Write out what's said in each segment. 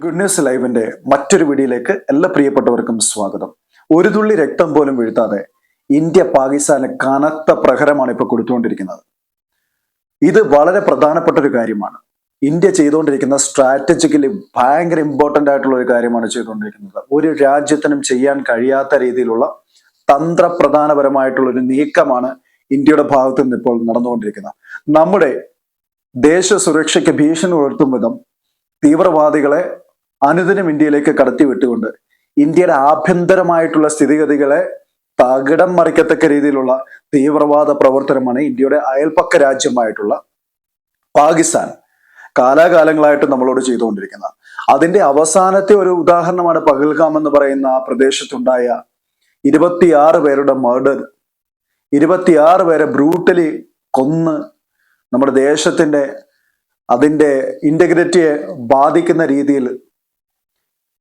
Good news ലൈവിന്റെ മറ്റൊരു വീഡിയോയിലേക്ക് എല്ലാ പ്രിയപ്പെട്ടവർക്കും സ്വാഗതം. ഒരു തുള്ളി രക്തം പോലും വീഴ്ത്താതെ ഇന്ത്യ പാകിസ്ഥാന് കനത്ത പ്രഹരമാണ് ഇപ്പോൾ കൊടുത്തുകൊണ്ടിരിക്കുന്നത്. ഇത് വളരെ പ്രധാനപ്പെട്ട ഒരു കാര്യമാണ്. ഇന്ത്യ ചെയ്തുകൊണ്ടിരിക്കുന്ന സ്ട്രാറ്റജിക്കലി ഭയങ്കര ഇമ്പോർട്ടന്റ് ആയിട്ടുള്ള ഒരു കാര്യമാണ് ചെയ്തുകൊണ്ടിരിക്കുന്നത്. ഒരു രാജ്യത്തിനും ചെയ്യാൻ കഴിയാത്ത രീതിയിലുള്ള തന്ത്രപ്രധാനപരമായിട്ടുള്ള ഒരു നീക്കമാണ് ഇന്ത്യയുടെ ഭാഗത്തു നിന്ന് ഇപ്പോൾ നടന്നുകൊണ്ടിരിക്കുന്നത്. നമ്മുടെ ദേശ സുരക്ഷയ്ക്ക് ഭീഷണി ഉയർത്തും വിധം തീവ്രവാദികളെ അനുദിനം ഇന്ത്യയിലേക്ക് കടത്തി വിട്ടുകൊണ്ട് ഇന്ത്യയുടെ ആഭ്യന്തരമായിട്ടുള്ള സ്ഥിതിഗതികളെ തകിടം മറിക്കത്തക്ക രീതിയിലുള്ള തീവ്രവാദ പ്രവർത്തനമാണ് ഇന്ത്യയുടെ അയൽപ്പക്ക രാജ്യമായിട്ടുള്ള പാകിസ്ഥാൻ കാലാകാലങ്ങളായിട്ട് നമ്മളോട് ചെയ്തുകൊണ്ടിരിക്കുന്നത്. അതിന്റെ അവസാനത്തെ ഒരു ഉദാഹരണമാണ് പകൽഗാം എന്ന് പറയുന്ന ആ പ്രദേശത്തുണ്ടായ ഇരുപത്തിയാറ് പേരുടെ മർഡർ ഇരുപത്തിയാറ് പേരെ ബ്രൂട്ടലി കൊന്ന് നമ്മുടെ ദേശത്തിന്റെ അതിന്റെ ഇന്റഗ്രിറ്റിയെ ബാധിക്കുന്ന രീതിയിൽ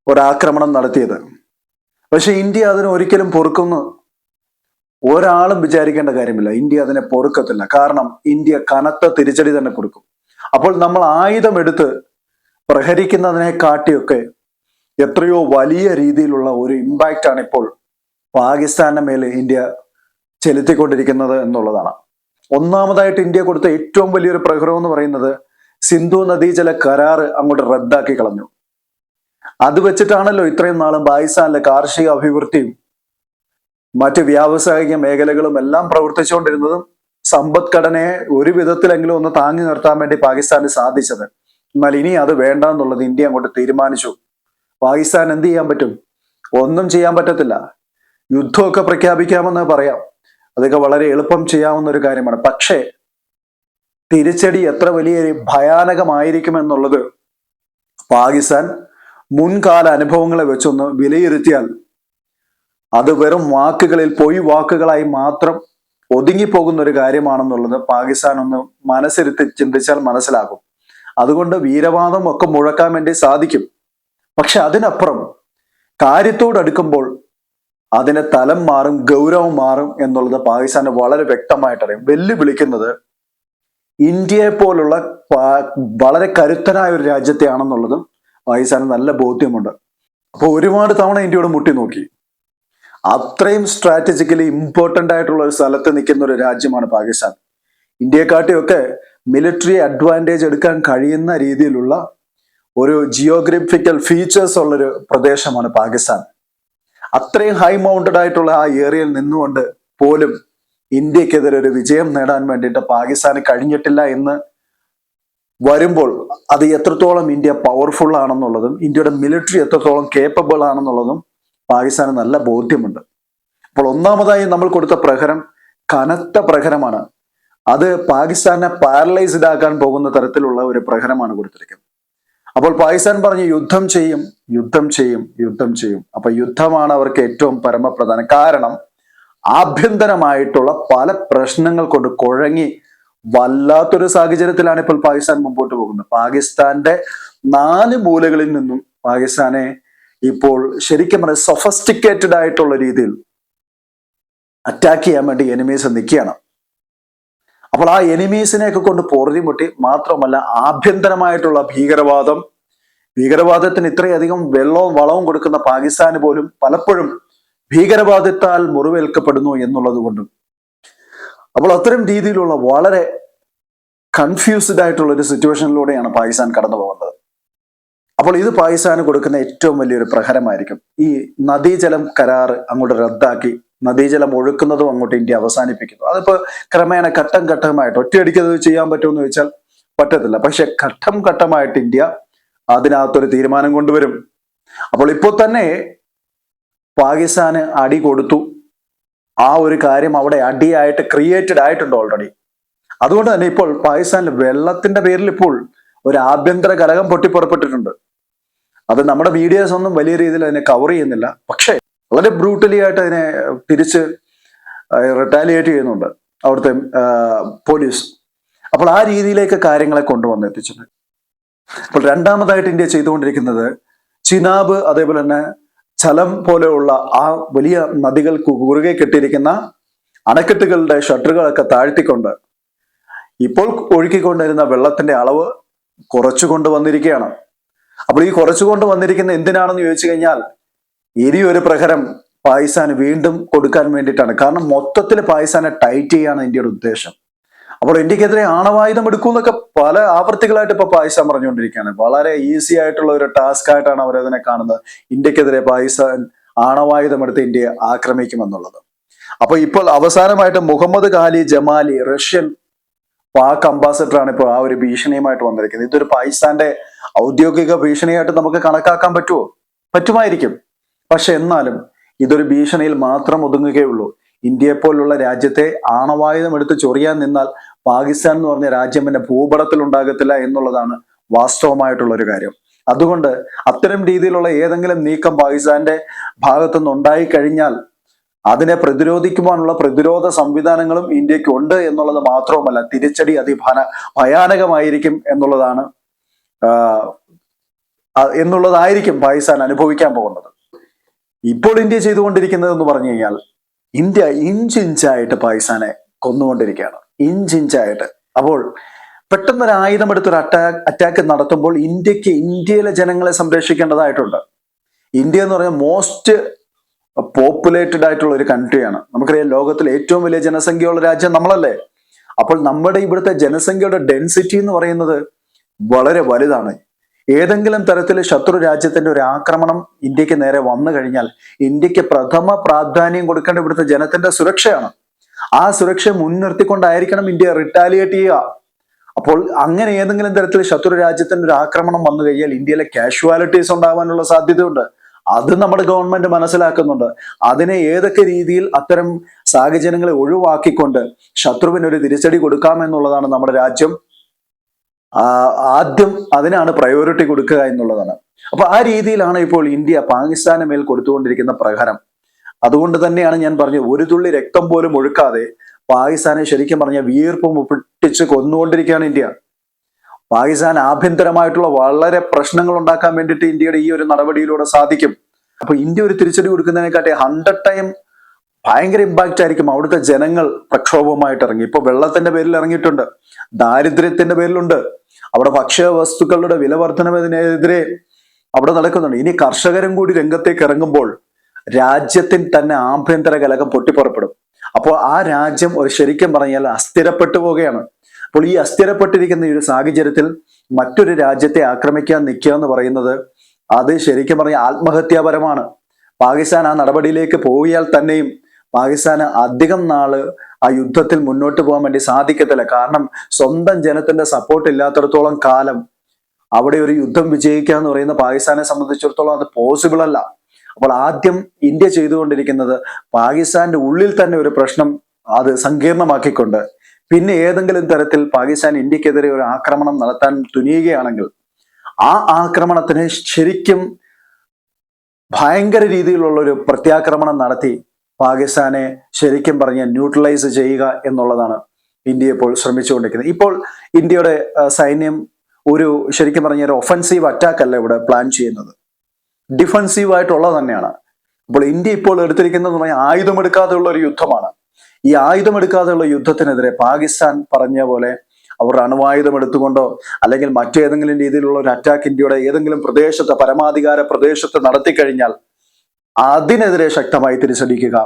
ഒരാക്രമണം നടത്തിയത്. പക്ഷെ ഇന്ത്യ അതിനെ ഒരിക്കലും പൊറുക്കുന്നു. ഒരാളും വിചാരിക്കേണ്ട കാര്യമില്ല. ഇന്ത്യ അതിനെ പൊറുക്കത്തില്ല. കാരണം ഇന്ത്യ കനത്ത തിരിച്ചടി തന്നെ കൊടുക്കും. അപ്പോൾ നമ്മൾ ആയുധം എടുത്ത് പ്രഹരിക്കുന്നതിനെ കാട്ടിയൊക്കെ എത്രയോ വലിയ രീതിയിലുള്ള ഒരു ഇമ്പാക്റ്റ് ആണ് ഇപ്പോൾ പാകിസ്ഥാന്റെ മേൽ ഇന്ത്യ ചെലുത്തിക്കൊണ്ടിരിക്കുന്നത് എന്നുള്ളതാണ്. ഒന്നാമതായിട്ട് ഇന്ത്യ കൊടുത്ത ഏറ്റവും വലിയൊരു പ്രഹരം എന്ന് പറയുന്നത് സിന്ധു നദീജല കരാറ് അങ്ങോട്ട് റദ്ദാക്കി കളഞ്ഞു. അത് വെച്ചിട്ടാണല്ലോ ഇത്രയും നാളും ബായിസാനിലെ കാർഷിക അഭിവൃദ്ധിയും മറ്റ് വ്യാവസായിക മേഖലകളും എല്ലാം പ്രവർത്തിച്ചുകൊണ്ടിരുന്നതും സമ്പദ്ഘടനയെ ഒരു വിധത്തിലെങ്കിലും ഒന്ന് താങ്ങി നിർത്താൻ വേണ്ടി പാകിസ്ഥാന് സാധിച്ചത്. എന്നാൽ ഇനി അത് വേണ്ട എന്നുള്ളത് ഇന്ത്യ അങ്ങോട്ട് തീരുമാനിച്ചു. പാകിസ്ഥാൻ എന്ത് ചെയ്യാൻ പറ്റും? ഒന്നും ചെയ്യാൻ പറ്റത്തില്ല. യുദ്ധമൊക്കെ പ്രഖ്യാപിക്കാമെന്ന് പറയാം. അതൊക്കെ വളരെ എളുപ്പം ചെയ്യാവുന്ന ഒരു കാര്യമാണ്. പക്ഷേ തിരിച്ചടി എത്ര വലിയ ഭയാനകമായിരിക്കുമെന്നുള്ളത് പാകിസ്ഥാൻ മുൻകാല അനുഭവങ്ങളെ വെച്ചൊന്ന് വിലയിരുത്തിയാൽ അത് വെറും വാക്കുകളിൽ പൊയ് വാക്കുകളായി മാത്രം ഒതുങ്ങിപ്പോകുന്ന ഒരു കാര്യമാണെന്നുള്ളത് പാകിസ്ഥാൻ ഒന്ന് മനസ്സിരുത്തി ചിന്തിച്ചാൽ മനസ്സിലാകും. അതുകൊണ്ട് വീരവാദം ഒക്കെ മുഴക്കാൻ വേണ്ടി സാധിക്കും. പക്ഷെ അതിനപ്പുറം കാര്യത്തോടടുക്കുമ്പോൾ അതിന്റെ തലം മാറും ഗൗരവം മാറും എന്നുള്ളത് പാകിസ്ഥാന് വളരെ വ്യക്തമായിട്ടറിയാം. വെല്ലുവിളിക്കുന്നത് ഇന്ത്യയെ പോലുള്ള വളരെ കരുത്തനായ ഒരു രാജ്യത്തെയാണെന്നുള്ളതും പാകിസ്ഥാന് നല്ല ബോധ്യമുണ്ട്. അപ്പോൾ ഒരുപാട് തവണ ഇന്ത്യയോട് മുട്ടി നോക്കി. അത്രയും സ്ട്രാറ്റജിക്കലി ഇമ്പോർട്ടന്റ് ആയിട്ടുള്ള ഒരു സ്ഥലത്ത് നിൽക്കുന്ന ഒരു രാജ്യമാണ് പാകിസ്ഥാൻ. ഇന്ത്യയെക്കാട്ടിയൊക്കെ മിലിറ്ററി അഡ്വാന്റേജ് എടുക്കാൻ കഴിയുന്ന രീതിയിലുള്ള ഒരു ജിയോഗ്രഫിക്കൽ ഫീച്ചേഴ്സ് ഉള്ളൊരു പ്രദേശമാണ് പാകിസ്ഥാൻ. അത്രയും ഹൈ മൗണ്ടഡ് ആയിട്ടുള്ള ആ ഏരിയയിൽ നിന്നുകൊണ്ട് പോലും ഇന്ത്യക്കെതിരെ ഒരു വിജയം നേടാൻ വേണ്ടിയിട്ട് പാകിസ്ഥാന് കഴിഞ്ഞിട്ടില്ല എന്ന് വരുമ്പോൾ അത് എത്രത്തോളം ഇന്ത്യ പവർഫുൾ ആണെന്നുള്ളതും ഇന്ത്യയുടെ മിലിറ്ററി എത്രത്തോളം കേപ്പബിൾ ആണെന്നുള്ളതും പാകിസ്ഥാന് നല്ല ബോധ്യമുണ്ട്. അപ്പോൾ ഒന്നാമതായി നമ്മൾ കൊടുത്ത പ്രഹരം കനത്ത പ്രഹരമാണ്. അത് പാകിസ്ഥാനെ പാരലൈസ്ഡ് ആക്കാൻ പോകുന്ന തരത്തിലുള്ള ഒരു പ്രഹരമാണ് കൊടുത്തിരിക്കുന്നത്. അപ്പോൾ പാകിസ്ഥാൻ പറഞ്ഞു യുദ്ധം ചെയ്യും യുദ്ധം ചെയ്യും യുദ്ധം ചെയ്യും. അപ്പൊ യുദ്ധമാണ് അവർക്ക് ഏറ്റവും പരമപ്രധാനം. കാരണം ആഭ്യന്തരമായിട്ടുള്ള പല പ്രശ്നങ്ങൾ കൊണ്ട് കുഴങ്ങി വല്ലാത്തൊരു സാഹചര്യത്തിലാണ് ഇപ്പോൾ പാകിസ്ഥാൻ മുമ്പോട്ട് പോകുന്നത്. പാകിസ്ഥാന്റെ നാല് മൂലകളിൽ നിന്നും പാകിസ്ഥാനെ ഇപ്പോൾ ശരിക്കും പറഞ്ഞ സൊഫസ്റ്റിക്കേറ്റഡ് ആയിട്ടുള്ള രീതിയിൽ അറ്റാക്ക് ചെയ്യാൻ വേണ്ടി എനിമീസ് നിൽക്കുകയാണ്. അപ്പോൾ ആ എനിമീസിനെയൊക്കെ കൊണ്ട് പൊറുതിമുട്ടി മാത്രമല്ല ആഭ്യന്തരമായിട്ടുള്ള ഭീകരവാദം ഭീകരവാദത്തിന് ഇത്രയധികം വെള്ളവും വളവും കൊടുക്കുന്ന പാകിസ്ഥാന് പോലും പലപ്പോഴും ഭീകരവാദത്താൽ മുറിവേൽക്കപ്പെടുന്നു എന്നുള്ളത് കൊണ്ടും അപ്പോൾ അത്തരം രീതിയിലുള്ള വളരെ കൺഫ്യൂസ്ഡ് ആയിട്ടുള്ള ഒരു സിറ്റുവേഷനിലൂടെയാണ് പാകിസ്ഥാൻ കടന്നു പോകുന്നത്. അപ്പോൾ ഇത് പാകിസ്ഥാന് കൊടുക്കുന്ന ഏറ്റവും വലിയൊരു പ്രഹരമായിരിക്കും. ഈ നദീജലം കരാർ അങ്ങോട്ട് റദ്ദാക്കി നദീജലം ഒഴുക്കുന്നതും അങ്ങോട്ട് ഇന്ത്യ അവസാനിപ്പിക്കുന്നു. അതിപ്പോ ക്രമേണ ഘട്ടം ഘട്ടമായിട്ട് ഒറ്റയടിക്ക് അത് ചെയ്യാൻ പറ്റുമെന്ന് ചോദിച്ചാൽ പറ്റത്തില്ല. പക്ഷെ ഘട്ടം ഘട്ടമായിട്ട് ഇന്ത്യ അതിനകത്തൊരു തീരുമാനം കൊണ്ടുവരും. അപ്പോൾ ഇപ്പോൾ തന്നെ പാകിസ്ഥാന് അടി കൊടുത്തു. ആ ഒരു കാര്യം അവിടെ അടിയായിട്ട് ക്രിയേറ്റഡ് ആയിട്ടുണ്ട് ഓൾറെഡി അതുകൊണ്ട് തന്നെ ഇപ്പോൾ പാകിസ്ഥാനിൽ വെള്ളത്തിന്റെ പേരിൽ ഇപ്പോൾ ഒരു ആഭ്യന്തര കലകം പൊട്ടിപ്പുറപ്പെട്ടിട്ടുണ്ട്. അത് നമ്മുടെ മീഡിയാസ് ഒന്നും വലിയ രീതിയിൽ അതിനെ കവർ ചെയ്യുന്നില്ല. പക്ഷേ വളരെ ബ്രൂട്ടലി ആയിട്ട് അതിനെ തിരിച്ച് റിട്ടാലിയേറ്റ് ചെയ്യുന്നുണ്ട് അവിടുത്തെ പോലീസ് അപ്പോൾ ആ രീതിയിലേക്ക് കാര്യങ്ങളെ കൊണ്ടുവന്ന് എത്തിച്ചിട്ടുണ്ട്. അപ്പോൾ രണ്ടാമതായിട്ട് ഇന്ത്യ ചെയ്തുകൊണ്ടിരിക്കുന്നത് ചിനാബ് അതേപോലെ തന്നെ ചലം പോലെയുള്ള ആ വലിയ നദികൾക്ക് കുറുകെ കെട്ടിയിരിക്കുന്ന അണക്കെട്ടുകളുടെ ഷട്ടറുകളൊക്കെ താഴ്ത്തിക്കൊണ്ട് ഇപ്പോൾ ഒഴുക്കിക്കൊണ്ടിരുന്ന വെള്ളത്തിന്റെ അളവ് കുറച്ചു കൊണ്ടുവന്നിരിക്കുകയാണ് അപ്പോൾ ഈ കുറച്ചുകൊണ്ട് വന്നിരിക്കുന്ന എന്തിനാണെന്ന് ചോദിച്ചു കഴിഞ്ഞാൽ ഇനി ഒരു പ്രഹരം പാകിസ്ഥാന് വീണ്ടും കൊടുക്കാൻ വേണ്ടിയിട്ടാണ്. കാരണം മൊത്തത്തിൽ പാകിസ്ഥാനെ ടൈറ്റ് ചെയ്യാണ് ഇന്ത്യയുടെ ഉദ്ദേശം. അപ്പോൾ ഇന്ത്യക്കെതിരെ ആണവായുധം എടുക്കും എന്നൊക്കെ പല ആവർത്തികളായിട്ട് ഇപ്പൊ പാകിസ്ഥാൻ പറഞ്ഞുകൊണ്ടിരിക്കുകയാണ്. വളരെ ഈസി ആയിട്ടുള്ള ഒരു ടാസ്ക് ആയിട്ടാണ് അവരതിനെ കാണുന്നത്. ഇന്ത്യക്കെതിരെ പാകിസ്ഥാൻ ആണവായുധം എടുത്ത് ഇന്ത്യയെ ആക്രമിക്കുമെന്നുള്ളത്. അപ്പൊ ഇപ്പോൾ അവസാനമായിട്ട് മുഹമ്മദ് ഖാലി ജമാലി റഷ്യൻ പാക് അംബാസഡറാണ് ഇപ്പോൾ ആ ഒരു ഭീഷണിയുമായിട്ട് വന്നിരിക്കുന്നത്. ഇതൊരു പാകിസ്ഥാന്റെ ഔദ്യോഗിക ഭീഷണിയായിട്ട് നമുക്ക് കണക്കാക്കാൻ പറ്റുമോ? പറ്റുമായിരിക്കും. പക്ഷെ എന്നാലും ഇതൊരു ഭീഷണിയിൽ മാത്രം ഒതുങ്ങുകയുള്ളൂ. ഇന്ത്യയെ പോലുള്ള രാജ്യത്തെ ആണവായുധം എടുത്ത് ചൊറിയാൻ നിന്നാൽ പാകിസ്ഥാൻ എന്ന് പറഞ്ഞ രാജ്യം പിന്നെ ഭൂപടത്തിൽ ഉണ്ടാകത്തില്ല എന്നുള്ളതാണ് വാസ്തവമായിട്ടുള്ള ഒരു കാര്യം. അതുകൊണ്ട് അത്തരം രീതിയിലുള്ള ഏതെങ്കിലും നീക്കം പാകിസ്ഥാന്റെ ഭാഗത്തുനിന്ന് ഉണ്ടായി കഴിഞ്ഞാൽ അതിനെ പ്രതിരോധിക്കുവാനുള്ള പ്രതിരോധ സംവിധാനങ്ങളും ഇന്ത്യയ്ക്ക് ഉണ്ട് എന്നുള്ളത് മാത്രവുമല്ല തിരിച്ചടി അതിഭാന ഭയാനകമായിരിക്കും എന്നുള്ളതാണ് എന്നുള്ളതായിരിക്കും പാകിസ്ഥാൻ അനുഭവിക്കാൻ പോകുന്നത്. ഇപ്പോൾ ഇന്ത്യ ചെയ്തുകൊണ്ടിരിക്കുന്നത് എന്ന് പറഞ്ഞു കഴിഞ്ഞാൽ ഇന്ത്യ ഇഞ്ചിഞ്ചായിട്ട് പാകിസ്ഥാനെ കൊന്നുകൊണ്ടിരിക്കുകയാണ്. ഇഞ്ചിഞ്ചായിട്ട്. അപ്പോൾ അപ്പോൾ പെട്ടെന്നൊരു ആയുധം ഒരു അറ്റാക്ക് അറ്റാക്ക് നടത്തുമ്പോൾ ഇന്ത്യയ്ക്ക് ഇന്ത്യയിലെ ജനങ്ങളെ സംരക്ഷിക്കേണ്ടതായിട്ടുണ്ട്. ഇന്ത്യ എന്ന് പറഞ്ഞാൽ മോസ്റ്റ് പോപ്പുലേറ്റഡ് ആയിട്ടുള്ള ഒരു കൺട്രിയാണ് നമുക്കറിയാം ലോകത്തിലെ ഏറ്റവും വലിയ ജനസംഖ്യയുള്ള രാജ്യം നമ്മളല്ലേ. അപ്പോൾ നമ്മുടെ ഇവിടുത്തെ ജനസംഖ്യയുടെ ഡെൻസിറ്റി എന്ന് പറയുന്നത് വളരെ വലുതാണ്. ഏതെങ്കിലും തരത്തിൽ ശത്രു രാജ്യത്തിന്റെ ഒരു ആക്രമണം ഇന്ത്യയ്ക്ക് നേരെ വന്നു കഴിഞ്ഞാൽ ഇന്ത്യയ്ക്ക് പ്രഥമ പ്രാധാന്യം കൊടുക്കേണ്ട ഇവിടുത്തെ ജനത്തിന്റെ സുരക്ഷയാണ്. ആ സുരക്ഷ മുൻനിർത്തിക്കൊണ്ടായിരിക്കണം ഇന്ത്യ റിട്ടാലിയേറ്റ് ചെയ്യുക. അപ്പോൾ അങ്ങനെ ഏതെങ്കിലും തരത്തിൽ ശത്രു രാജ്യത്തിന്റെ ഒരു ആക്രമണം വന്നു കഴിഞ്ഞാൽ ഇന്ത്യയിലെ കാഷ്വാലിറ്റീസ് ഉണ്ടാവാനുള്ള സാധ്യതയുണ്ട്. അത് നമ്മുടെ ഗവൺമെന്റ് മനസ്സിലാക്കുന്നുണ്ട്. അതിനെ ഏതൊക്കെ രീതിയിൽ അത്തരം സാഹചര്യങ്ങളെ ഒഴിവാക്കിക്കൊണ്ട് ശത്രുവിനൊരു തിരിച്ചടി കൊടുക്കാമെന്നുള്ളതാണ് നമ്മുടെ രാജ്യം. ആദ്യം അതിനാണ് പ്രയോറിറ്റി കൊടുക്കുക എന്നുള്ളതാണ്. അപ്പൊ ആ രീതിയിലാണ് ഇപ്പോൾ ഇന്ത്യ പാകിസ്ഥാന് മേൽ കൊടുത്തുകൊണ്ടിരിക്കുന്ന പ്രഹരം. അതുകൊണ്ട് തന്നെയാണ് ഞാൻ പറഞ്ഞത് ഒരു തുള്ളി രക്തം പോലും ഒഴുക്കാതെ പാകിസ്ഥാനെ ശരിക്കും പറഞ്ഞ വീർപ്പ് മുപ്പിട്ടിച്ച് കൊന്നുകൊണ്ടിരിക്കുകയാണ് ഇന്ത്യ. പാകിസ്ഥാൻ ആഭ്യന്തരമായിട്ടുള്ള വളരെ പ്രശ്നങ്ങൾ ഉണ്ടാക്കാൻ വേണ്ടിയിട്ട് ഇന്ത്യയുടെ ഈ ഒരു നടപടിയിലൂടെ സാധിക്കും. അപ്പൊ ഇന്ത്യ ഒരു തിരിച്ചടി കൊടുക്കുന്നതിനെക്കാട്ടി ഹൺഡ്രഡ് ടൈം ഭയങ്കര ഇമ്പാക്റ്റ് ആയിരിക്കും അവിടുത്തെ ജനങ്ങൾ പ്രക്ഷോഭമായിട്ട് ഇറങ്ങി. ഇപ്പൊ വെള്ളത്തിന്റെ പേരിൽ ഇറങ്ങിയിട്ടുണ്ട് ദാരിദ്ര്യത്തിന്റെ പേരിലുണ്ട് അവിടെ ഭക്ഷ്യ വസ്തുക്കളുടെ വില വർധനവിനെതിരെ അവിടെ നടക്കുന്നുണ്ട്. ഇനി കർഷകരും കൂടി രംഗത്തേക്ക് ഇറങ്ങുമ്പോൾ രാജ്യത്തിൽ തന്നെ ആഭ്യന്തര കലകം പൊട്ടിപ്പുറപ്പെടും. അപ്പോൾ ആ രാജ്യം ഒരു ശരിക്കും പറഞ്ഞാൽ അസ്ഥിരപ്പെട്ടു പോവുകയാണ്. അപ്പോൾ ഈ അസ്ഥിരപ്പെട്ടിരിക്കുന്ന ഈ ഒരു സാഹചര്യത്തിൽ മറ്റൊരു രാജ്യത്തെ ആക്രമിക്കാൻ നിൽക്കുക എന്ന് പറയുന്നത് അത് ശരിക്കും പറഞ്ഞാൽ ആത്മഹത്യാപരമാണ്. പാകിസ്ഥാൻ ആ നടപടിയിലേക്ക് പോയാൽ തന്നെയും പാകിസ്ഥാന് അധികം നാൾ ആ യുദ്ധത്തിൽ മുന്നോട്ട് പോകാൻ വേണ്ടി സാധിക്കത്തില്ല. കാരണം സ്വന്തം ജനത്തിന്റെ സപ്പോർട്ട് ഇല്ലാത്തടത്തോളം കാലം അവിടെ ഒരു യുദ്ധം വിജയിക്കുക എന്ന് പറയുന്ന പാകിസ്ഥാനെ സംബന്ധിച്ചിടത്തോളം അത് പോസിബിൾ അല്ല. അപ്പോൾ ആദ്യം ഇന്ത്യ ചെയ്തുകൊണ്ടിരിക്കുന്നത് പാകിസ്ഥാന്റെ ഉള്ളിൽ തന്നെ ഒരു പ്രശ്നം അത് സങ്കീർണമാക്കിക്കൊണ്ട് പിന്നെ ഏതെങ്കിലും തരത്തിൽ പാകിസ്ഥാൻ ഇന്ത്യക്കെതിരെ ഒരു ആക്രമണം നടത്താൻ തുനിയുകയാണെങ്കിൽ ആ ആക്രമണത്തിന് ശരിക്കും ഭയങ്കര രീതിയിലുള്ള ഒരു പ്രത്യാക്രമണം നടത്തി പാകിസ്ഥാനെ ശരിക്കും പറഞ്ഞ ന്യൂട്രലൈസ് ചെയ്യുക എന്നുള്ളതാണ് ഇന്ത്യ ഇപ്പോൾ ശ്രമിച്ചുകൊണ്ടിരിക്കുന്നത്. ഇപ്പോൾ ഇന്ത്യയുടെ സൈന്യം ഒരു ശരിക്കും പറഞ്ഞ ഒരു ഒഫൻസീവ് അറ്റാക്ക് അല്ല ഇവിടെ പ്ലാൻ ചെയ്യുന്നത്. ഡിഫൻസീവ് ആയിട്ടുള്ളത് തന്നെയാണ്. അപ്പോൾ ഇന്ത്യ ഇപ്പോൾ എടുത്തിരിക്കുന്നത് പറഞ്ഞാൽ ആയുധമെടുക്കാതെയുള്ള ഒരു യുദ്ധമാണ്. ഈ ആയുധമെടുക്കാതെയുള്ള യുദ്ധത്തിനെതിരെ പാകിസ്ഥാൻ പറഞ്ഞ പോലെ അവർ അണുവായുധം എടുത്തുകൊണ്ടോ അല്ലെങ്കിൽ മറ്റേതെങ്കിലും രീതിയിലുള്ള ഒരു അറ്റാക്ക് ഇന്ത്യയുടെ ഏതെങ്കിലും പ്രദേശത്ത് പരമാധികാര പ്രദേശത്ത് നടത്തിക്കഴിഞ്ഞാൽ അതിനെതിരെ ശക്തമായി തിരിച്ചടിക്കുക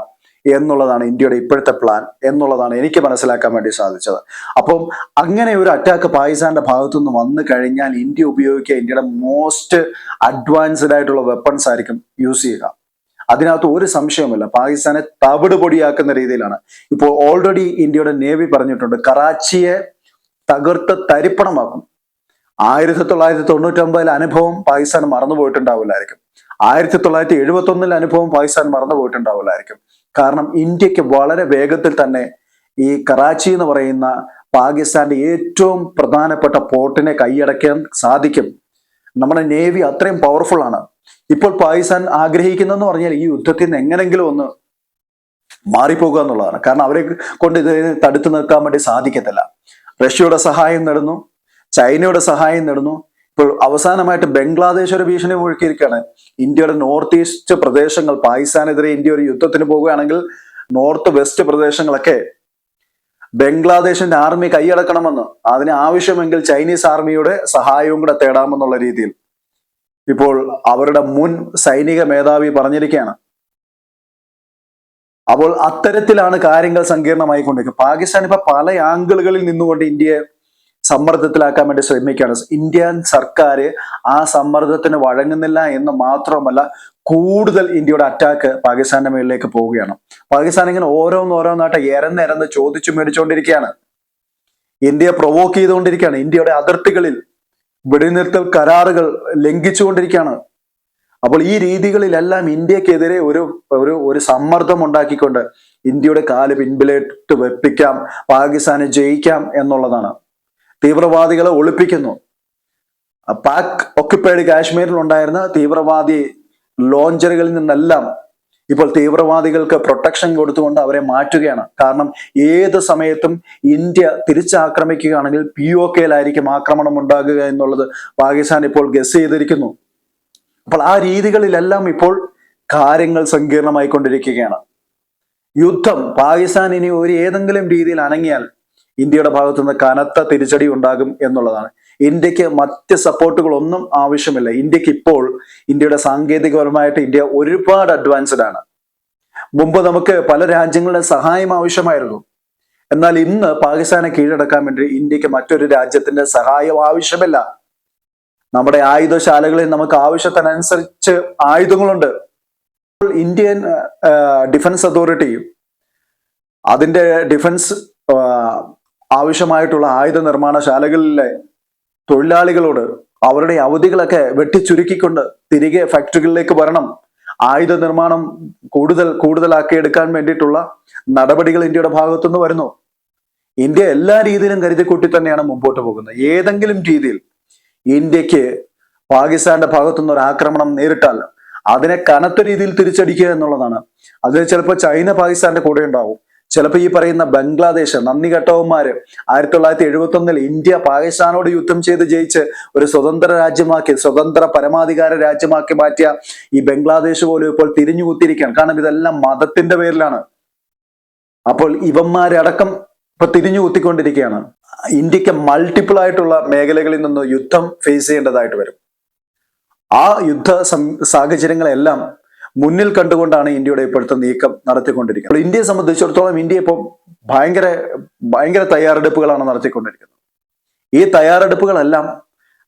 എന്നുള്ളതാണ് ഇന്ത്യയുടെ ഇപ്പോഴത്തെ പ്ലാൻ എന്നുള്ളതാണ് എനിക്ക് മനസ്സിലാക്കാൻ വേണ്ടി സാധിച്ചത്. അപ്പം അങ്ങനെ ഒരു അറ്റാക്ക് പാകിസ്ഥാന്റെ ഭാഗത്തു നിന്ന് വന്നു കഴിഞ്ഞാൽ ഇന്ത്യ ഉപയോഗിക്കുക ഇന്ത്യയുടെ മോസ്റ്റ് അഡ്വാൻസ്ഡ് ആയിട്ടുള്ള വെപ്പൺസ് ആയിരിക്കും യൂസ് ചെയ്യുക. അതിനകത്ത് ഒരു സംശയവുമില്ല. പാകിസ്ഥാനെ തവിട് പൊടിയാക്കുന്ന രീതിയിലാണ്. ഇപ്പോൾ ഓൾറെഡി ഇന്ത്യയുടെ നേവി പറഞ്ഞിട്ടുണ്ട് കറാച്ചിയെ തകർത്ത് തരിപ്പണമാക്കും ആയിരത്തി തൊള്ളായിരത്തി തൊണ്ണൂറ്റി ഒമ്പതിലെ അനുഭവം പാകിസ്ഥാൻ മറന്നുപോയിട്ടുണ്ടാവില്ലായിരിക്കും. ആയിരത്തി തൊള്ളായിരത്തി എഴുപത്തി ഒന്നിലെ അനുഭവം പാകിസ്ഥാൻ മറന്നുപോയിട്ടുണ്ടാവില്ലായിരിക്കും. കാരണം ഇന്ത്യയ്ക്ക് വളരെ വേഗത്തിൽ തന്നെ ഈ കറാച്ചി എന്ന് പറയുന്ന പാകിസ്ഥാന്റെ ഏറ്റവും പ്രധാനപ്പെട്ട പോർട്ടിനെ കൈയടക്കാൻ സാധിക്കും. നമ്മുടെ നേവി അത്രയും പവർഫുൾ ആണ്. ഇപ്പോൾ പാകിസ്ഥാൻ ആഗ്രഹിക്കുന്നതെന്ന് പറഞ്ഞാൽ ഈ യുദ്ധത്തിൽ നിന്ന് എങ്ങനെങ്കിലും ഒന്ന് മാറിപ്പോകുക എന്നുള്ളതാണ്. കാരണം അവരെ കൊണ്ട് ഇത് തടുത്തു നിൽക്കാൻ വേണ്ടി സാധിക്കത്തില്ല. റഷ്യയുടെ സഹായം നേടുന്നു. ചൈനയുടെ സഹായം നേടുന്നു. ഇപ്പോൾ അവസാനമായിട്ട് ബംഗ്ലാദേശ് ഒരു ഭീഷണി മുഴുക്കിയിരിക്കുകയാണ്. ഇന്ത്യയുടെ നോർത്ത് ഈസ്റ്റ് പ്രദേശങ്ങൾ പാകിസ്ഥാനെതിരെ ഇന്ത്യ ഒരു യുദ്ധത്തിന് പോവുകയാണെങ്കിൽ നോർത്ത് വെസ്റ്റ് പ്രദേശങ്ങളൊക്കെ ബംഗ്ലാദേശിന്റെ ആർമി കൈയടക്കണമെന്ന് അതിന് ആവശ്യമെങ്കിൽ ചൈനീസ് ആർമിയുടെ സഹായവും കൂടെ തേടാമെന്നുള്ള രീതിയിൽ ഇപ്പോൾ അവരുടെ മുൻ സൈനിക മേധാവി പറഞ്ഞിരിക്കുകയാണ്. അപ്പോൾ അത്തരത്തിലാണ് കാര്യങ്ങൾ സങ്കീർണമായിക്കൊണ്ടിരിക്കുന്നത്. പാകിസ്ഥാൻ ഇപ്പൊ പല ആംഗിളുകളിൽ നിന്നുകൊണ്ട് ഇന്ത്യയെ സമ്മർദ്ദത്തിലാക്കാൻ വേണ്ടി ശ്രമിക്കുകയാണ്. ഇന്ത്യൻ സർക്കാർ ആ സമ്മർദ്ദത്തിന് വഴങ്ങുന്നില്ല എന്ന് മാത്രമല്ല കൂടുതൽ ഇന്ത്യയുടെ അറ്റാക്ക് പാകിസ്ഥാന്റെ മേളിലേക്ക് പോവുകയാണ്. പാകിസ്ഥാൻ ഇങ്ങനെ ഓരോന്നോരോന്നായിട്ട് എരന്നെരന്ന് ചോദിച്ചു മേടിച്ചുകൊണ്ടിരിക്കുകയാണ്. ഇന്ത്യയെ പ്രൊവോക്ക് ചെയ്തുകൊണ്ടിരിക്കുകയാണ്. ഇന്ത്യയുടെ അതിർത്തികളിൽ വെടിനിർത്തൽ കരാറുകൾ ലംഘിച്ചുകൊണ്ടിരിക്കുകയാണ്. അപ്പോൾ ഈ രീതികളിലെല്ലാം ഇന്ത്യക്കെതിരെ ഒരു ഒരു ഒരു സമ്മർദ്ദം ഉണ്ടാക്കിക്കൊണ്ട് ഇന്ത്യയുടെ കാൽ പിൻപിലേട്ട് വെപ്പിക്കാം പാകിസ്ഥാനെ ജയിക്കാം എന്നുള്ളതാണ്. തീവ്രവാദികളെ ഒളിപ്പിക്കുന്നു. പാക് ഒക്യുപ്പൈഡ് കാശ്മീരിൽ ഉണ്ടായിരുന്ന തീവ്രവാദി ലോഞ്ചറുകളിൽ നിന്നെല്ലാം ഇപ്പോൾ തീവ്രവാദികൾക്ക് പ്രൊട്ടക്ഷൻ കൊടുത്തുകൊണ്ട് അവരെ മാറ്റുകയാണ്. കാരണം ഏത് സമയത്തും ഇന്ത്യ തിരിച്ചാക്രമിക്കുകയാണെങ്കിൽ പി ഒ കെയിലായിരിക്കും ആക്രമണം ഉണ്ടാകുക എന്നുള്ളത് പാകിസ്ഥാൻ ഇപ്പോൾ ഗസ് ചെയ്തിരിക്കുന്നു. അപ്പോൾ ആ രീതികളിലെല്ലാം ഇപ്പോൾ കാര്യങ്ങൾ സങ്കീർണമായിക്കൊണ്ടിരിക്കുകയാണ്. യുദ്ധം പാകിസ്ഥാൻ ഇനി ഒരു ഏതെങ്കിലും രീതിയിൽ അനങ്ങിയാൽ ഇന്ത്യയുടെ ഭാഗത്തുനിന്ന് കനത്ത തിരിച്ചടി ഉണ്ടാകും എന്നുള്ളതാണ്. ഇന്ത്യയ്ക്ക് മറ്റ് സപ്പോർട്ടുകളൊന്നും ആവശ്യമില്ല. ഇന്ത്യയ്ക്ക് ഇപ്പോൾ ഇന്ത്യയുടെ സാങ്കേതികപരമായിട്ട് ഇന്ത്യ ഒരുപാട് അഡ്വാൻസ്ഡ് ആണ്. മുമ്പ് നമുക്ക് പല രാജ്യങ്ങളുടെ സഹായം ആവശ്യമായിരുന്നു. എന്നാൽ ഇന്ന് പാകിസ്ഥാനെ കീഴടക്കാൻ വേണ്ടി ഇന്ത്യയ്ക്ക് മറ്റൊരു രാജ്യത്തിന്റെ സഹായം ആവശ്യമില്ല. നമ്മുടെ ആയുധശാലകളിൽ നമുക്ക് ആവശ്യത്തിനനുസരിച്ച് ആയുധങ്ങളുണ്ട്. ഇന്ത്യൻ ഡിഫൻസ് അതോറിറ്റിയും അതിന്റെ ഡിഫൻസ് ആവശ്യമായിട്ടുള്ള ആയുധ നിർമ്മാണശാലകളിലെ തൊഴിലാളികളോട് അവരുടെ അവധികളൊക്കെ വെട്ടിച്ചുരുക്കിക്കൊണ്ട് തിരികെ ഫാക്ടറികളിലേക്ക് വരണം. ആയുധ നിർമ്മാണം കൂടുതൽ കൂടുതലാക്കി എടുക്കാൻ വേണ്ടിയിട്ടുള്ള നടപടികൾ ഇന്ത്യയുടെ ഭാഗത്തുനിന്ന് വരുന്നു. ഇന്ത്യ എല്ലാ രീതിയിലും കരുതിക്കൂട്ടി തന്നെയാണ് മുമ്പോട്ട് പോകുന്നത്. ഏതെങ്കിലും രീതിയിൽ ഇന്ത്യയ്ക്ക് പാകിസ്ഥാന്റെ ഭാഗത്തുനിന്ന് ഒരു ആക്രമണം നേരിട്ടാൽ അതിനെ കനത്ത രീതിയിൽ തിരിച്ചടിക്കുക എന്നുള്ളതാണ്. അതിൽ ചിലപ്പോൾ ചൈന പാകിസ്ഥാന്റെ കൂടെ ഉണ്ടാവും. ചിലപ്പോൾ ഈ പറയുന്ന ബംഗ്ലാദേശ് നന്ദി കെട്ടവന്മാര് ആയിരത്തി തൊള്ളായിരത്തി എഴുപത്തി ഒന്നിൽ ഇന്ത്യ പാകിസ്ഥാനോട് യുദ്ധം ചെയ്ത് ജയിച്ച് ഒരു സ്വതന്ത്ര രാജ്യമാക്കി സ്വതന്ത്ര പരമാധികാര രാജ്യമാക്കി മാറ്റിയ ഈ ബംഗ്ലാദേശ് പോലും ഇപ്പോൾ തിരിഞ്ഞു കുത്തിയിരിക്കുകയാണ് കാരണം ഇതെല്ലാം മതത്തിന്റെ പേരിലാണ്. അപ്പോൾ ഇവന്മാരടക്കം ഇപ്പൊ തിരിഞ്ഞു കുത്തിക്കൊണ്ടിരിക്കുകയാണ് ഇന്ത്യയ്ക്ക് മൾട്ടിപ്പിൾ ആയിട്ടുള്ള മേഖലകളിൽ നിന്ന് യുദ്ധം ഫേസ് ചെയ്യേണ്ടതായിട്ട് വരും. ആ യുദ്ധ സാഹചര്യങ്ങളെല്ലാം മുന്നിൽ കണ്ടുകൊണ്ടാണ് ഇന്ത്യയുടെ ഇപ്പോഴത്തെ നീക്കം നടത്തിക്കൊണ്ടിരിക്കുന്നത്. അപ്പോൾ ഇന്ത്യയെ സംബന്ധിച്ചിടത്തോളം ഇന്ത്യ ഇപ്പോൾ ഭയങ്കര ഭയങ്കര തയ്യാറെടുപ്പുകളാണ് നടത്തിക്കൊണ്ടിരിക്കുന്നത്. ഈ തയ്യാറെടുപ്പുകളെല്ലാം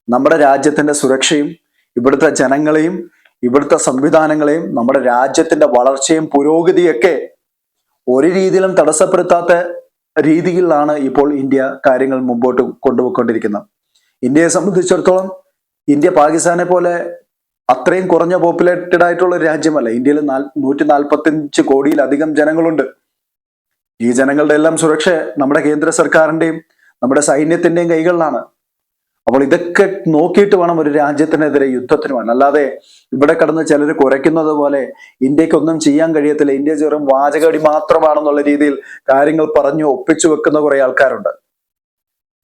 നമ്മുടെ രാജ്യത്തിന്റെ സുരക്ഷയും ഇവിടുത്തെ ജനങ്ങളെയും ഇവിടുത്തെ സംവിധാനങ്ങളെയും നമ്മുടെ രാജ്യത്തിന്റെ വളർച്ചയും പുരോഗതിയൊക്കെ ഒരു രീതിയിലും തടസ്സപ്പെടുത്താത്ത രീതിയിലാണ് ഇപ്പോൾ ഇന്ത്യ കാര്യങ്ങൾ മുമ്പോട്ട് കൊണ്ടുപോയിക്കൊണ്ടിരിക്കുന്നത്. ഇന്ത്യയെ സംബന്ധിച്ചിടത്തോളം ഇന്ത്യ പാകിസ്ഥാനെ പോലെ അത്രയും കുറഞ്ഞ പോപ്പുലേറ്റഡ് ആയിട്ടുള്ള ഒരു രാജ്യമല്ല. ഇന്ത്യയിൽ നൂറ്റി നാൽപ്പത്തിയഞ്ച് കോടിയിലധികം ജനങ്ങളുണ്ട്. ഈ ജനങ്ങളുടെ എല്ലാം സുരക്ഷ നമ്മുടെ കേന്ദ്ര സർക്കാരിന്റെയും നമ്മുടെ സൈന്യത്തിന്റെയും കൈകളിലാണ്. അപ്പോൾ ഇതൊക്കെ നോക്കിയിട്ട് വേണം ഒരു രാജ്യത്തിനെതിരെ യുദ്ധത്തിന് വേണം അല്ലാതെ ഇവിടെ കടന്ന് ചിലർ കുരയ്ക്കുന്നത് പോലെ ഇന്ത്യക്കൊന്നും ചെയ്യാൻ കഴിയത്തില്ല. ഇന്ത്യ ചെറും വാചകടി മാത്രമാണെന്നുള്ള രീതിയിൽ കാര്യങ്ങൾ പറഞ്ഞു ഒപ്പിച്ചു വെക്കുന്ന കുറെ ആൾക്കാരുണ്ട്.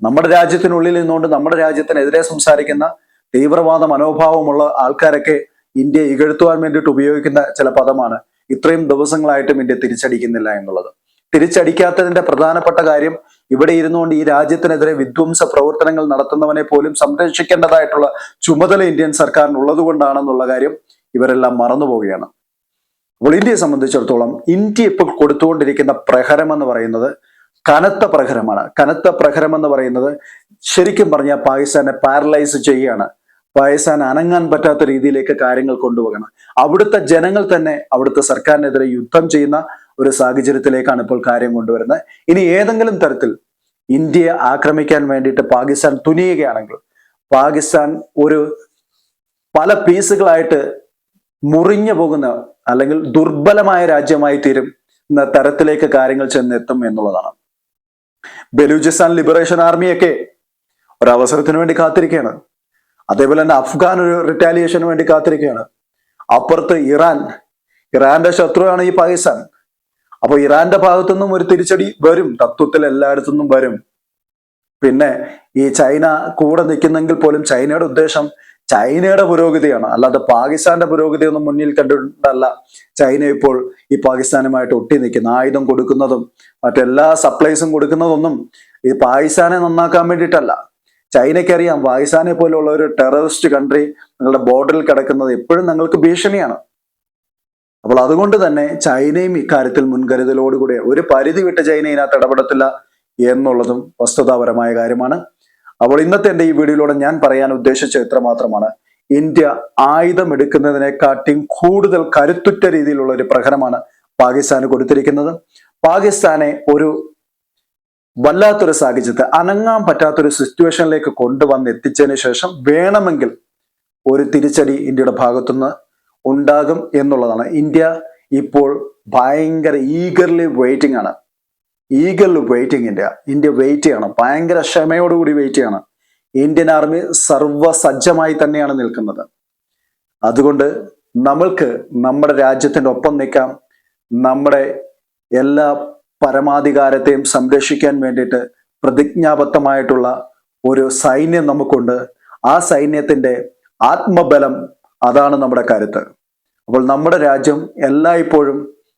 നമ്മുടെ രാജ്യത്തിനുള്ളിൽ നിന്നുകൊണ്ട് നമ്മുടെ രാജ്യത്തിനെതിരെ സംസാരിക്കുന്ന തീവ്രവാദ മനോഭാവമുള്ള ആൾക്കാരൊക്കെ ഇന്ത്യ ഇകഴ്ത്തുവാൻ വേണ്ടിയിട്ട് ഉപയോഗിക്കുന്ന ചില പദമാണ് ഇത്രയും ദിവസങ്ങളായിട്ടും ഇന്ത്യ തിരിച്ചടിക്കുന്നില്ല എന്നുള്ളത്. തിരിച്ചടിക്കാത്തതിന്റെ പ്രധാനപ്പെട്ട കാര്യം ഇവിടെ ഇരുന്നുകൊണ്ട് ഈ രാജ്യത്തിനെതിരെ വിധ്വംസ പ്രവർത്തനങ്ങൾ നടത്തുന്നവനെ പോലും സംരക്ഷിക്കേണ്ടതായിട്ടുള്ള ചുമതല ഇന്ത്യൻ സർക്കാരിനുള്ളത് കൊണ്ടാണെന്നുള്ള കാര്യം ഇവരെല്ലാം മറന്നുപോവുകയാണ് അപ്പോൾ ഇന്ത്യയെ സംബന്ധിച്ചിടത്തോളം ഇന്ത്യ ഇപ്പോൾ കൊടുത്തുകൊണ്ടിരിക്കുന്ന പ്രഹരം എന്ന് പറയുന്നത് കനത്ത പ്രഹരമാണ്. കനത്ത പ്രഹരം എന്ന് പറയുന്നത് ശരിക്കും പറഞ്ഞാൽ പാകിസ്ഥാനെ പാരലൈസ് ചെയ്യുകയാണ്. പാകിസ്ഥാൻ അനങ്ങാൻ പറ്റാത്ത രീതിയിലേക്ക് കാര്യങ്ങൾ കൊണ്ടുപോകണം. അവിടുത്തെ ജനങ്ങൾ തന്നെ അവിടുത്തെ സർക്കാരിനെതിരെ യുദ്ധം ചെയ്യുന്ന ഒരു സാഹചര്യത്തിലേക്കാണ് ഇപ്പോൾ കാര്യം കൊണ്ടുവരുന്നത്. ഇനി ഏതെങ്കിലും തരത്തിൽ ഇന്ത്യയെ ആക്രമിക്കാൻ വേണ്ടിയിട്ട് പാകിസ്ഥാൻ തുനിയുകയാണെങ്കിൽ പാകിസ്ഥാൻ ഒരു പല പീസുകളായിട്ട് മുറിഞ്ഞു പോകുന്ന അല്ലെങ്കിൽ ദുർബലമായ രാജ്യമായി തീരും എന്ന തരത്തിലേക്ക് കാര്യങ്ങൾ ചെന്നെത്തും എന്നുള്ളതാണ്. ബലൂചിസ്ഥാൻ ലിബറേഷൻ ആർമിയൊക്കെ ഒരവസരത്തിന് വേണ്ടി കാത്തിരിക്കുകയാണ്. അതേപോലെ തന്നെ അഫ്ഗാൻ ഒരു റിറ്റാലിയേഷന് വേണ്ടി കാത്തിരിക്കുകയാണ്. അപ്പുറത്ത് ഇറാൻ ഇറാന്റെ ശത്രുവാണ് ഈ പാകിസ്ഥാൻ. അപ്പൊ ഇറാന്റെ ഭാഗത്തു നിന്നും ഒരു തിരിച്ചടി വരും തത്വത്തിൽ എല്ലായിടത്തു നിന്നും വരും. പിന്നെ ഈ ചൈന കൂടെ നിൽക്കുന്നെങ്കിൽ പോലും ചൈനയുടെ ഉദ്ദേശം ചൈനയുടെ പുരോഗതിയാണ്. അല്ലാതെ പാകിസ്ഥാന്റെ പുരോഗതി ഒന്നും മുന്നിൽ കണ്ടിട്ടല്ല ചൈന ഇപ്പോൾ ഈ പാകിസ്ഥാനുമായിട്ട് ഒട്ടി നിൽക്കുന്ന. ആയുധം കൊടുക്കുന്നതും മറ്റെല്ലാ സപ്ലൈസും കൊടുക്കുന്നതൊന്നും ഈ പാകിസ്ഥാനെ നന്നാക്കാൻ വേണ്ടിയിട്ടല്ല. ചൈനയ്ക്കറിയാം പാകിസ്ഥാനെ പോലുള്ള ഒരു ടെററിസ്റ്റ് കൺട്രി നിങ്ങളുടെ ബോർഡറിൽ കിടക്കുന്നത് എപ്പോഴും ഞങ്ങൾക്ക് ഭീഷണിയാണ്. അപ്പോൾ അതുകൊണ്ട് തന്നെ ചൈനയും ഇക്കാര്യത്തിൽ മുൻകരുതലോടുകൂടി ഒരു പരിധി വിട്ട ചൈന ഇതിനകത്ത് ഇടപെടത്തില്ല എന്നുള്ളതും വസ്തുതാപരമായ കാര്യമാണ്. അപ്പോൾ ഇന്നത്തെ എന്റെ ഈ വീഡിയോയിലൂടെ ഞാൻ പറയാൻ ഉദ്ദേശിച്ച ഇത്ര മാത്രമാണ് ഇന്ത്യ ആയുധം എടുക്കുന്നതിനെക്കാട്ടിയും കൂടുതൽ കരുത്തുറ്റ രീതിയിലുള്ള ഒരു പ്രഹരമാണ് പാകിസ്ഥാന് കൊടുത്തിരിക്കുന്നത്. പാകിസ്ഥാനെ ഒരു വല്ലാത്തൊരു സാഹചര്യത്തെ അനങ്ങാൻ പറ്റാത്തൊരു സിറ്റുവേഷനിലേക്ക് കൊണ്ടുവന്ന് എത്തിച്ചതിന് ശേഷം വേണമെങ്കിൽ ഒരു തിരിച്ചടി ഇന്ത്യയുടെ ഭാഗത്തുനിന്ന് ഉണ്ടാകും എന്നുള്ളതാണ്. ഇന്ത്യ ഇപ്പോൾ ഭയങ്കര ഈഗർലി വെയിറ്റിംഗ് ആണ്. Eagerly waiting India. India wait ചെയ്യണം. ഭയങ്കര ക്ഷമയോടുകൂടി വെയിറ്റ് ചെയ്യണം. ഇന്ത്യൻ ആർമി സർവസജ്ജമായി തന്നെയാണ് നിൽക്കുന്നത്. അതുകൊണ്ട് നമ്മൾക്ക് നമ്മുടെ രാജ്യത്തിന്റെ ഒപ്പം നിൽക്കാം. നമ്മുടെ എല്ലാ പരമാധികാരത്തെയും സംരക്ഷിക്കാൻ വേണ്ടിയിട്ട് പ്രതിജ്ഞാബദ്ധമായിട്ടുള്ള ഒരു സൈന്യം നമുക്കുണ്ട്. ആ സൈന്യത്തിന്റെ ആത്മബലം അതാണ് നമ്മുടെ കരുത്ത്. അപ്പോൾ നമ്മുടെ രാജ്യം എല്ലായ്പ്പോഴും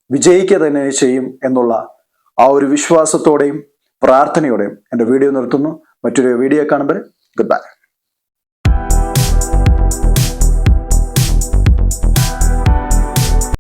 വിജയിക്കുക തന്നെ ചെയ്യും എന്നുള്ള ആ ഒരു വിശ്വാസത്തോടെയും പ്രാർത്ഥനയോടെയും എന്റെ വീഡിയോ നിർത്തുന്നു. മറ്റൊരു വീഡിയോ കാണുമ്പോൾ ഗുഡ് ബൈ